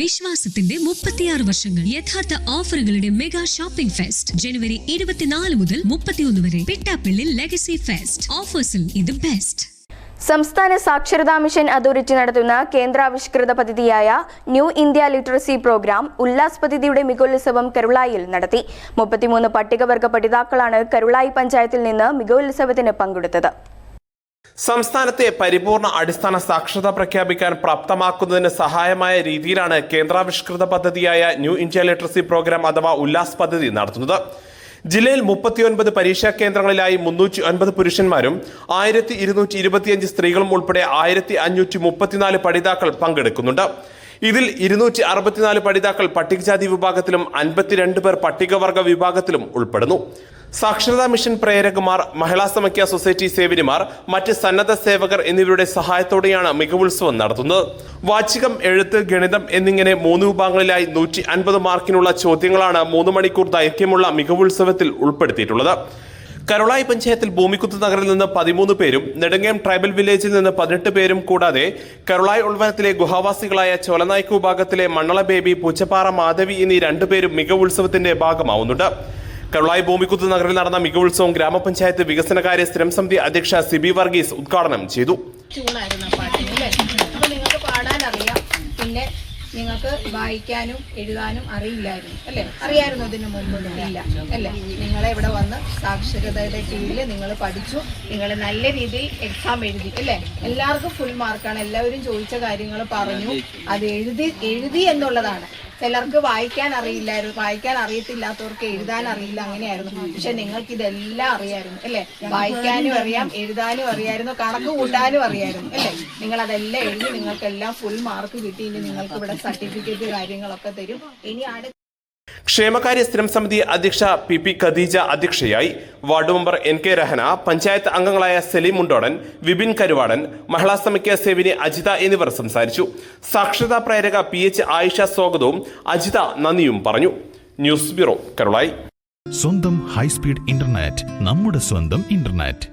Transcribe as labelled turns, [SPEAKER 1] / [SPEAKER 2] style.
[SPEAKER 1] വിശ്വാസത്തിന്റെ മുപ്പത്തിയാറ് വർഷങ്ങൾ യഥാർത്ഥ ഓഫറുകളുടെ മെഗാ ഷോപ്പിംഗ് ഫെസ്റ്റ് ജനുവരി ഇരുപത്തിനാല് മുതൽ മുപ്പത്തിയൊന്ന് വരെ പിട്ടാപ്പിള്ളിൽ ലെഗസി ഫെസ്റ്റ്. ഓഫേഴ്സിൽ ഇത് ബെസ്റ്റ്
[SPEAKER 2] സംസ്ഥാന സാക്ഷരതാ മിഷൻ അതോറിറ്റി നടത്തുന്ന കേന്ദ്രാവിഷ്കൃത പദ്ധതിയായ new India literacy programme Ullas പദ്ധതിയുടെ മികവുത്സവം കരുളായിൽ നടത്തി. മുപ്പത്തിമൂന്ന് പട്ടികവർഗ പഠിതാക്കളാണ് കരുളായി പഞ്ചായത്തിൽ നിന്ന് മികവുത്സവത്തിന് പങ്കെടുത്തത്.
[SPEAKER 3] സംസ്ഥാനത്തെ പരിപൂർണ അടിസ്ഥാന സാക്ഷരത പ്രഖ്യാപിക്കാൻ പ്രാപ്തമാക്കുന്നതിന് സഹായമായ രീതിയിലാണ് കേന്ദ്രാവിഷ്കൃത പദ്ധതിയായ ന്യൂ ഇന്ത്യ ലിറ്ററസി പ്രോഗ്രാം അഥവാ ഉല്ലാസ് പദ്ധതി നടത്തുന്നത്. ജില്ലയിൽ മുപ്പത്തിയൊൻപത് പരീക്ഷാ കേന്ദ്രങ്ങളിലായി മുന്നൂറ്റി ഒൻപത് പുരുഷന്മാരും ആയിരത്തി ഇരുന്നൂറ്റി ഇരുപത്തിയഞ്ച് സ്ത്രീകളും ഉൾപ്പെടെ ആയിരത്തി അഞ്ഞൂറ്റി മുപ്പത്തിനാല് പഠിതാക്കൾ പങ്കെടുക്കുന്നുണ്ട്. ഇതിൽ ഇരുന്നൂറ്റി അറുപത്തിനാല് പഠിതാക്കൾ പട്ടികജാതി വിഭാഗത്തിലും അൻപത്തിരണ്ട് പേർ പട്ടികവർഗ വിഭാഗത്തിലും ഉൾപ്പെടുന്നു. സാക്ഷരതാ മിഷൻ പ്രേരകമാർ മഹിളാ സമക്യ സൊസൈറ്റി സേവനിമാർ മറ്റ് സന്നദ്ധ സേവകർ എന്നിവരുടെ സഹായത്തോടെയാണ് മികവുത്സവം നടത്തുന്നത്. വാചികം എഴുത്ത് ഗണിതം എന്നിങ്ങനെ മൂന്ന് വിഭാഗങ്ങളിലായി നൂറ്റി അൻപത് മാർക്കിനുള്ള ചോദ്യങ്ങളാണ് മൂന്ന് മണിക്കൂർ ദൈർഘ്യമുള്ള മികവുത്സവത്തിൽ ഉൾപ്പെടുത്തിയിട്ടുള്ളത്. കരുളായി പഞ്ചായത്തിൽ ഭൂമിക്കുത്ത് നഗറിൽ നിന്ന് പതിമൂന്ന് പേരും നെടുങ്ങയം ട്രൈബൽ വില്ലേജിൽ നിന്ന് പതിനെട്ട് പേരും കൂടാതെ കരുളായി ഉൾവനത്തിലെ ഗുഹാവാസികളായ ചോലനായ്ക്കു ഭാഗത്തിലെ മണ്ണള ബേബി പൂച്ചപ്പാറ മാധവി എന്നീ രണ്ടുപേരും മികവ് ഉത്സവത്തിന്റെ ഭാഗമാവുന്നുണ്ട്. കരുളായി ഭൂമിക്കുത്ത് നഗറിൽ നടന്ന മികവുത്സവം ഗ്രാമപഞ്ചായത്ത് വികസനകാര്യ സ്ഥിരം സമിതി അധ്യക്ഷ സിബി വർഗീസ് ഉദ്ഘാടനം ചെയ്തു.
[SPEAKER 4] നിങ്ങൾക്ക് വായിക്കാനും എഴുതാനും അറിയില്ലായിരുന്നു അല്ലേ? അറിയായിരുന്നു ഇതിനു മുമ്പ് ഇല്ല അല്ലേ? നിങ്ങളെ ഇവിടെ വന്ന് സാക്ഷരതയുടെ കീഴിൽ നിങ്ങൾ പഠിച്ചു നിങ്ങൾ നല്ല രീതിയിൽ എക്സാം എഴുതി അല്ലേ? എല്ലാവർക്കും ഫുൾ മാർക്കാണ് എല്ലാവരും ചോദിച്ച കാര്യങ്ങൾ പറഞ്ഞു അത് എഴുതി എഴുതി എന്നുള്ളതാണ്. ചിലർക്ക് വായിക്കാൻ അറിയില്ലായിരുന്നു വായിക്കാൻ അറിയത്തില്ലാത്തവർക്ക് എഴുതാൻ അറിയില്ല അങ്ങനെയായിരുന്നു. പക്ഷെ നിങ്ങൾക്ക് ഇതെല്ലാം അറിയായിരുന്നു അല്ലേ? വായിക്കാനും അറിയാം എഴുതാനും അറിയായിരുന്നു കണക്ക് കൂട്ടാനും അറിയായിരുന്നു അല്ലേ? നിങ്ങൾ അതെല്ലാം എഴുതി നിങ്ങൾക്കെല്ലാം ഫുൾ മാർക്ക് കിട്ടി. ഇനി നിങ്ങൾക്ക് ഇവിടെ സർട്ടിഫിക്കറ്റ് കാര്യങ്ങളൊക്കെ തരും. ഇനി അടുത്ത
[SPEAKER 3] ക്ഷേമകാര്യ സ്ഥിരം സമിതി അധ്യക്ഷ പി പി ഖദീജ അധ്യക്ഷയായി ward member N K Rahana panchayat അംഗങ്ങളായ സലീം മുണ്ടോടൻ വിപിൻ കരുവാടൻ മഹിളാ സമിക്യ സേവിനി അജിത എന്നിവർ സംസാരിച്ചു. സാക്ഷരതാ പ്രേരക പി എച്ച് ആയിഷ സ്വാഗതവും അജിത നന്ദിയും പറഞ്ഞു. News bureau Karulayi.
[SPEAKER 5] സ്വന്തം ഹൈസ്പീഡ് ഇന്റർനെറ്റ് നമ്മുടെ സ്വന്തം ഇന്റർനെറ്റ്.